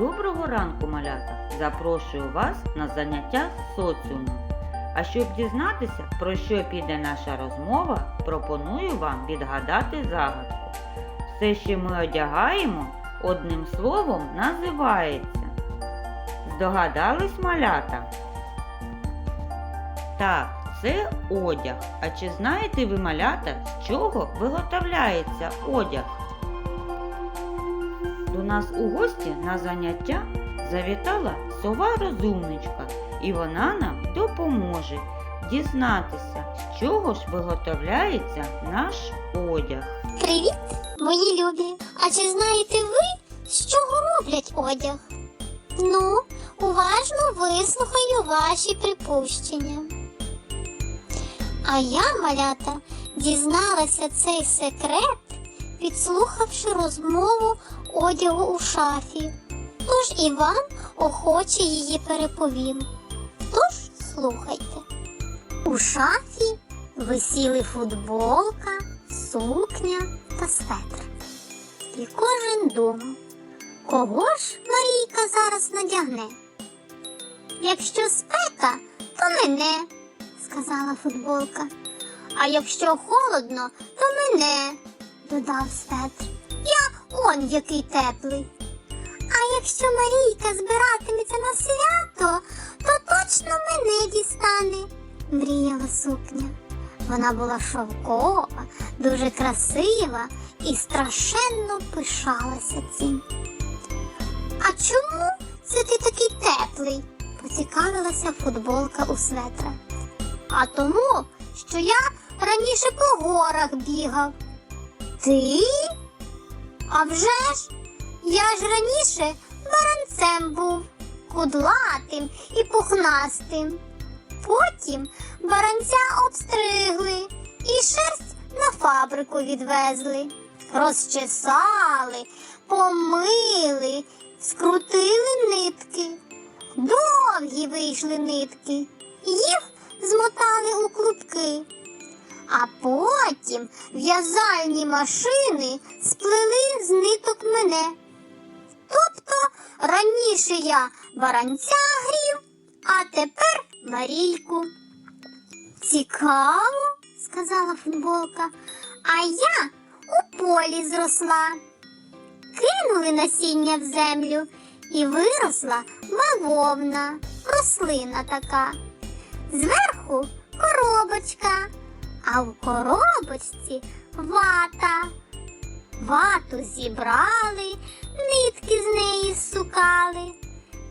Доброго ранку, малята! Запрошую вас на заняття з соціуму. А щоб дізнатися, про що піде наша розмова, пропоную вам відгадати загадку. Все, що ми одягаємо, одним словом називається. Здогадались малята? Так, це одяг. А чи знаєте ви малята, з чого виготовляється одяг? До нас у гості на заняття завітала сова розумничка, і вона нам допоможе дізнатися, з чого ж виготовляється наш одяг. Привіт, мої любі! А чи знаєте ви, з чого роблять одяг? Ну, уважно вислухаю ваші припущення. А я, малята, дізналася цей секрет, підслухавши розмову одягу у шафі. Тож і вам охоче її переповім. Тож слухайте. У шафі висіли футболка, сукня та светр. І кожен думав, кого ж Марійка зараз надягне? Якщо спека, то мене, сказала футболка. А якщо холодно, то мене, додав светр. Я он який теплий. А якщо Марійка збиратиметься на свято, то точно мене дістане, мріяла сукня. Вона була шовкова, дуже красива і страшенно пишалася цим. А чому це ти такий теплий? поцікавилася футболка у светра. А тому, що я раніше по горах бігав. Ти? А вже ж, я ж раніше баранцем був, кудлатим і пухнастим. Потім баранця обстригли і шерсть на фабрику відвезли, розчесали, помили, скрутили нитки. Довгі вийшли нитки, їх змотали у клубки. А потім в'язальні машини сплели з ниток мене. Тобто раніше я баранця грів, а тепер Марійку. Цікаво, сказала футболка, а я у полі зросла. Кинули насіння в землю і виросла бавовна, рослина така. Зверху коробочка, а в коробочці вата. Вату зібрали, нитки з неї сукали,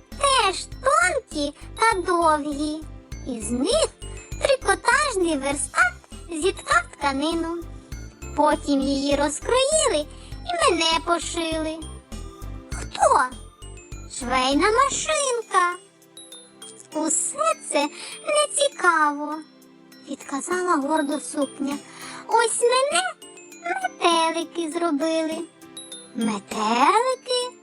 теж тонкі та довгі. Із них трикотажний верстат зіткав тканину. Потім її розкроїли і мене пошили. Хто? Швейна машинка. Усе це не цікаво, відказала гордо сукня. Ось мене метелики зробили. Метелики?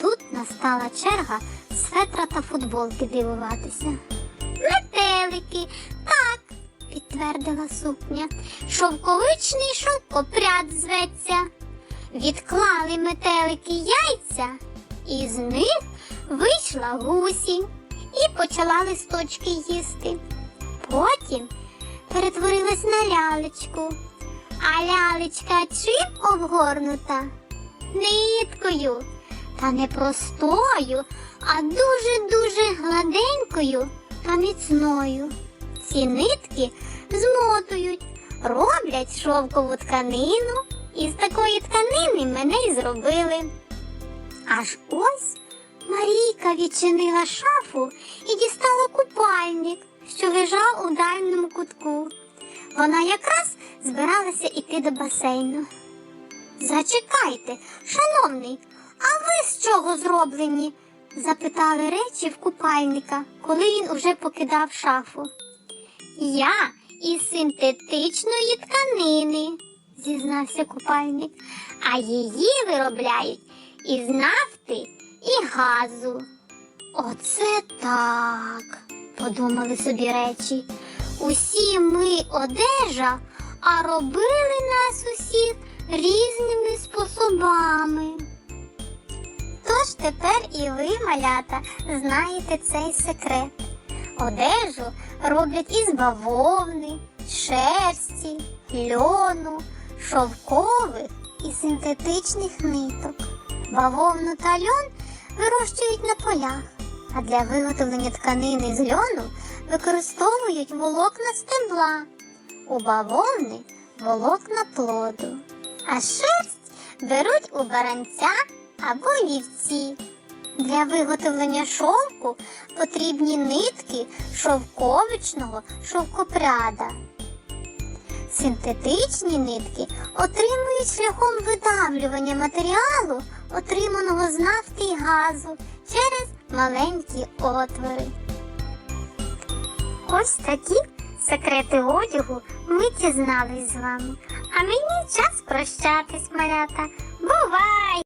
Тут настала черга светра та футболки дивуватися. Метелики, так, підтвердила сукня. Шовковичний шовкопряд зветься. Відклали метелики яйця, і з них вийшла гусінь і почала листочки їсти. Потім перетворилась на лялечку. А лялечка чим обгорнута? Ниткою. Та не простою, а дуже-дуже гладенькою та міцною. Ці нитки змотують, роблять шовкову тканину, і з такої тканини мене й зробили. Аж ось Марійка відчинила шафу і дістала купальник, що лежав у дальньому кутку. Вона якраз збиралася йти до басейну. Зачекайте, шановний, а ви з чого зроблені? запитали речі в купальника, коли він уже покидав шафу. Я із синтетичної тканини, зізнався купальник, а її виробляють із нафти і газу. Оце так, подумали собі речі. Усі ми одежа, а робили нас усіх різними способами. Тож тепер і ви, малята, знаєте цей секрет. Одежу роблять із бавовни, шерсті, льону, шовкових і синтетичних ниток. Бавовну та льон вирощують на полях, а для виготовлення тканини з льону використовують волокна стебла. У бавовни волокна плоду, а шерсть беруть у баранця або вівці. Для виготовлення шовку потрібні нитки шовковичного шовкопряда. Синтетичні нитки отримують шляхом видавлювання матеріалу, отриманого з нафти і газу через маленькі отвори. Ось такі секрети одягу ми дізнались з вами. А мені час прощатись, малята. Бувай!